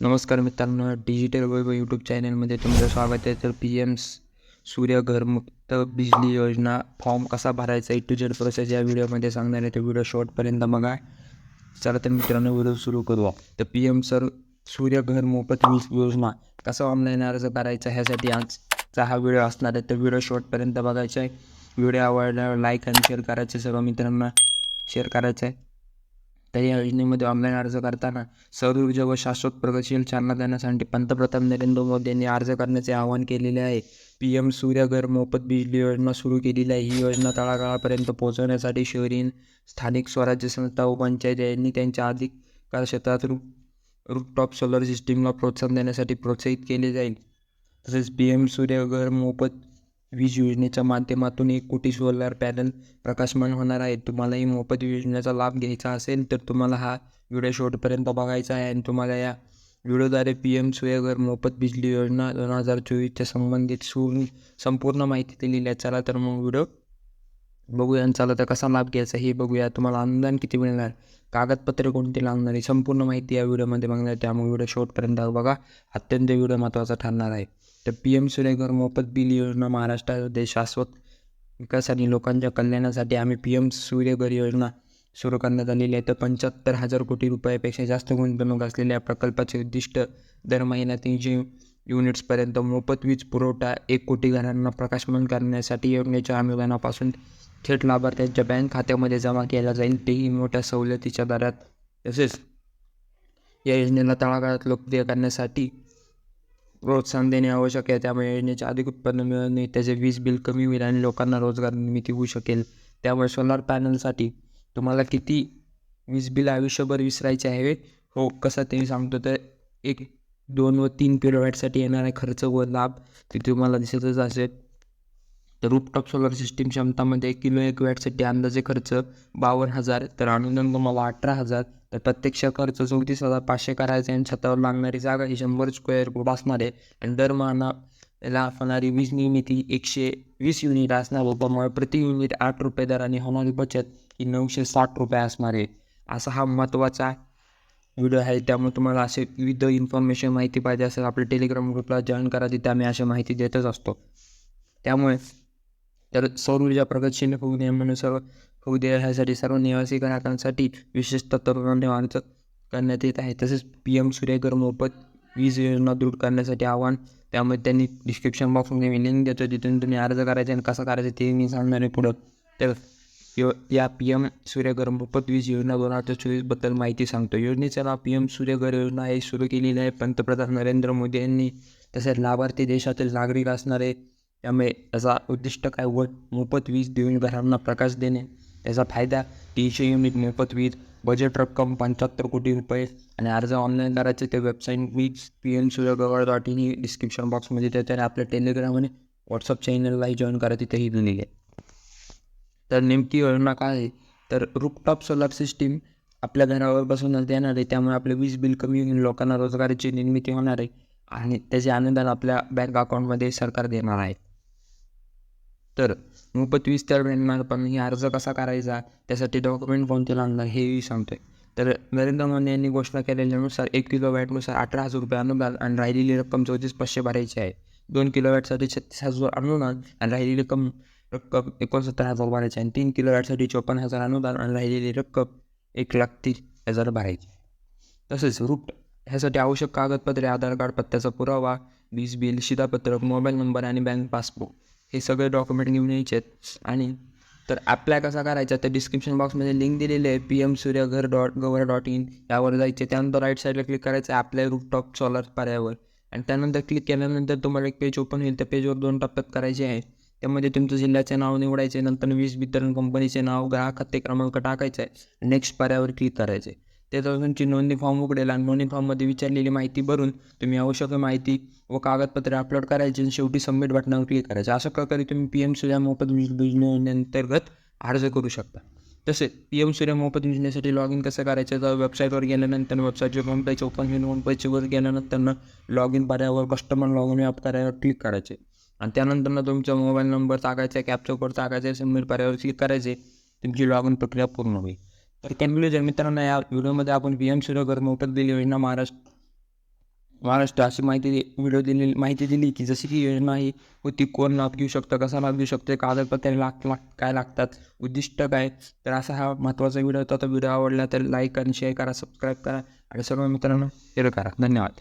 नमस्कार मित्रांनो डिजिटल वैभव यूट्यूब चॅनलमध्ये तुमचं स्वागत आहे. तर पी एम सूर्य घरमुक्त बिजली योजना फॉर्म कसा भरायचा ए टू जेड प्रोसेस या व्हिडिओमध्ये सांगणार आहे. तो व्हिडिओ शॉर्टपर्यंत बघा. चला तर मित्रांनो व्हिडिओ सुरू करू तर पी एम सर सूर्यघर मोफत वीज योजना कसा ऑनलाईन अर्ज करायचा ह्यासाठी आजचा हा व्हिडिओ असणार आहे. तर व्हिडिओ शॉर्टपर्यंत बघायचा आहे. व्हिडिओ आवडल्यावर लाईक आणि शेअर करायचे सर्व मित्रांना शेअर करायचं आहे. तर या योजनेमध्ये ऑनलाईन अर्ज करताना सौर ऊर्जा व शाश्वत प्रगतशील चालना देण्यासाठी पंतप्रधान नरेंद्र मोदी यांनी अर्ज करण्याचे आवाहन केलेले आहे. पी एम सूर्यघर मोफत बिजली योजना सुरू केलेली आहे. ही योजना तळागाळापर्यंत पोहोचवण्यासाठी शहरी स्थानिक स्वराज्य संस्था व पंचायत यांनी त्यांच्या अधिक क्षेत्रात रूप रूपटॉप सोलर सिस्टीमला प्रोत्साहन देण्यासाठी प्रोत्साहित केले जाईल. तसेच पी एम सूर्यघर मोफत वीज योजनेच्या माध्यमातून एक कोटी सोलर पॅनल प्रकाशमान होणार आहे. तुम्हालाही मोफत योजनेचा लाभ घ्यायचा असेल तर तुम्हाला हा व्हिडिओ शेवटपर्यंत बघायचा आहे आणि तुम्हाला या व्हिडिओद्वारे पी एम सूर्यघर मोफत बिजली योजना दोन हजार चोवीसच्या संबंधित सु संपूर्ण माहिती दिलेली आहे चला तर मग व्हिडिओ बघूया आणि चला तर कसा लाभ घ्यायचा हे बघूया. तुम्हाला अनुदान किती मिळणार? कागदपत्रे कोणती लागणार आहे? संपूर्ण माहिती या व्हिडिओमध्ये बघणार आहे. त्यामुळे व्हिडिओ शेवटपर्यंत बघा. अत्यंत व्हिडिओ महत्त्वाचा ठरणार आहे. तर पी एम सूर्यघर मोफत बिल योजना महाराष्ट्रामध्ये शाश्वत विकास आणि लोकांच्या कल्याणासाठी आम्ही पी एम सूर्यघर योजना सुरू करण्यात आलेली आहे. तर पंच्याहत्तर हजार कोटी रुपयापेक्षा जास्त गुंतवणूक असलेल्या प्रकल्पाचे उद्दिष्ट दर महिना तीनशे युनिट्सपर्यंत मोफत वीज पुरवठा एक कोटी घरांना प्रकाशमान करण्यासाठी योजनेच्या अनुदानापासून थेट लाभार्थ्यांच्या बँक खात्यामध्ये जमा केला जाईल. तेही मोठ्या सवलतीच्या दरात. तसेच या योजनेला तळागाळात लोकप्रिय करण्यासाठी प्रोत्साहन देणे आवश्यक आहे. त्यामुळे योजनेचे अधिक उत्पन्न मिळवणे त्याचे वीज बिल कमी होईल आणि लोकांना रोजगार निर्मिती होऊ शकेल. त्यामुळे सोलार पॅनलसाठी तुम्हाला किती वीज बिल आयुष्यभर विसरायचे आहे? हो कसं ते सांगतो. तर एक दोन व तीन किलोवॅटसाठी येणारा खर्च व लाभ ते तुम्हाला दिसतच असेल. तर रूपटॉप सोलर सिस्टीम क्षमतामध्ये किलो एक वॅटसाठी अंदाजे खर्च बावन्न हजार तर अनुदान तुम्हाला अठरा हजार. तर प्रत्यक्ष खर्च चौतीस हजार पाचशे करायचा आणि छतावर लागणारी जागा ही शंभर स्क्वेअर फूट असणार आहे. आणि दर याला असणारी वीज निर्मिती एकशे वीस युनिट असणार व त्यामुळे प्रति युनिट आठ रुपये दराने होणारी बचत ही नऊशे साठ रुपये असणार आहे. असा हा महत्त्वाचा व्हिडिओ आहे. त्यामुळे तुम्हाला असे विविध इन्फॉर्मेशन माहिती पाहिजे असेल आपल्या टेलिग्राम ग्रुपला जॉईन करा तिथे आम्ही अशी माहिती देतच असतो. त्यामुळे तर सौर ऊर्जा प्रगतशील होऊ नये म्हणून सर्व होऊ दे ह्यासाठी सर्व निवासी ग्राहकांसाठी विशेषतः तरुणांनी अर्ज करण्यात येत आहे. तसेच पी एम सूर्यघर मोफत वीज योजना दूर करण्यासाठी आव्हान त्यामध्ये त्यांनी डिस्क्रिप्शन बॉक्समध्ये मी लिंक देतो तिथून तुम्ही अर्ज करायचा आणि कसं करायचं ते मी सांगणार आहे पुढं. तर यो या पी एम सूर्यघर मोफत वीज योजना दोन हजार चोवीसबद्दल माहिती सांगतो. योजनेचं नाव पी एम सूर्यघर योजना हे सुरू केलेली आहे पंतप्रधान नरेंद्र मोदी यांनी. तसेच लाभार्थी देशातील नागरिक असणारे त्यामुळे याचा उद्दिष्ट काय? व मोफत वीज देऊन घरांना प्रकाश देणे. त्याचा फायदा तीनशे युनिट मोफत वीज बजेट रक्कम पंच्याहत्तर कोटी रुपये आणि अर्ज ऑनलाईन करायचे ते वेबसाईट वीज पी एन सूर्यगवळ डॉट इन ही डिस्क्रिप्शन बॉक्समध्ये त्याच्या आणि आपल्या टेलिग्राम आणि व्हॉट्सअप चॅनललाही जॉईन करा. तिथेही दिलेली आहे. तर नेमकी योजना काय आहे? तर रूपटॉप सोलार सिस्टीम आपल्या घरावर बसवण्यात येणार आहे. त्यामुळे आपले वीज बिल कमी होईल लोकांना रोजगाराची निर्मिती होणार आहे आणि त्याचे अनुदान आपल्या बँक अकाउंटमध्ये सरकार देणार आहे. तर मोफत वीज तर मिळणार पण ही अर्ज कसा करायचा त्यासाठी डॉक्युमेंट कोणते लागणार हेही सांगतोय. तर नरेंद्र मोदी यांनी घोषणा केलेल्यानुसार एक किलो वॅटनुसार अठरा हजार रुपये अनुदान आणि राहिलेली रक्कम चौतीस पाचशे भरायची आहे. दोन किलो वॅटसाठी छत्तीस हजार अनुदान आणि राहिलेली रक्कम रक्कम एकोणसत्तर हजार भरायची आणि तीन किलो वॅटसाठी चोपन्न हजार अनुदान आणि राहिलेली रक्कम एक लाख तीस हजार भरायची तसेच रूट ह्यासाठी आवश्यक कागदपत्रे आधार कार्ड पत्त्याचा पुरावा वीज बिल शिधापत्रक मोबाईल नंबर आणि बँक पासबुक. हे सगळे डॉक्युमेंट घेऊन यायचे आहेत आणि तर अप्लाय कसा करायचा तर डिस्क्रिप्शन बॉक्समध्ये लिंक दिलेली आहे. P M Suryaghar dot gov dot in यावर जायचे. त्यानंतर राईट साईडला क्लिक करायचं आहे अप्लाय रूपटॉप सॉलर पर्यावर आणि त्यानंतर क्लिक केल्यानंतर तुम्हाला एक पेज ओपन होईल. त्या पेजवर दोन टप्प्यात करायचे आहे. त्यामध्ये तुमचं जिल्ह्याचे नाव निवडायचे. नंतर वीज वितरण कंपनीचे नाव ग्राहक खाते क्रमांक टाकायचा आहे. नेक्स्ट पर्यावर क्लिक करायचे. त्याचा तुमची नोंदणी फॉर्म उघडेल आणि नोंदणी फॉर्ममध्ये विचारलेली माहिती भरून तुम्ही आवश्यक माहिती व कागदपत्रे अपलोड करायची आणि शेवटी सबमिट बटनावर क्लिक करायचं. अशा प्रकारे तुम्ही पी एम सूर्या मोफत योजनेअंतर्गत अर्ज करू शकता. तसेच पी एम सूर्य मोफत योजनेसाठी लॉग इन कसं करायचं तर वेबसाईटवर गेल्यानंतर वेबसाईटचे होम पेज ओपन होईल होम पेजवर गेल्यानंतर लॉग इन पर्यावर कस्टमर लॉग इन ॲप कार्यावर क्लिक करायचे. आणि त्यानंतर तुमचा मोबाईल नंबर टाकायचा कॅप्चर कोड टाकायचा सबमिट पर्यावर क्लिक करायचे. तुमची लॉग इन प्रक्रिया पूर्ण होईल. तर कन्क्लुजन मित्रांनो या व्हिडिओमध्ये आपण पी एम सूर्यघर मोफत दिली योजना महाराष्ट्र महाराष्ट्र अशी माहिती व्हिडिओ दिलेली माहिती दिली की जशी की योजना ही होती कोण लाभ घेऊ शकतं कसा लाभ घेऊ शकतो कागदपत्रे लाग लाग काय लागतात उद्दिष्ट काय तर असा हा महत्त्वाचा व्हिडिओ होता. तो व्हिडिओ आवडला तर लाईक आणि शेअर करा सबस्क्राईब करा. आणि सर्व मित्रांनो शेअर करा. धन्यवाद.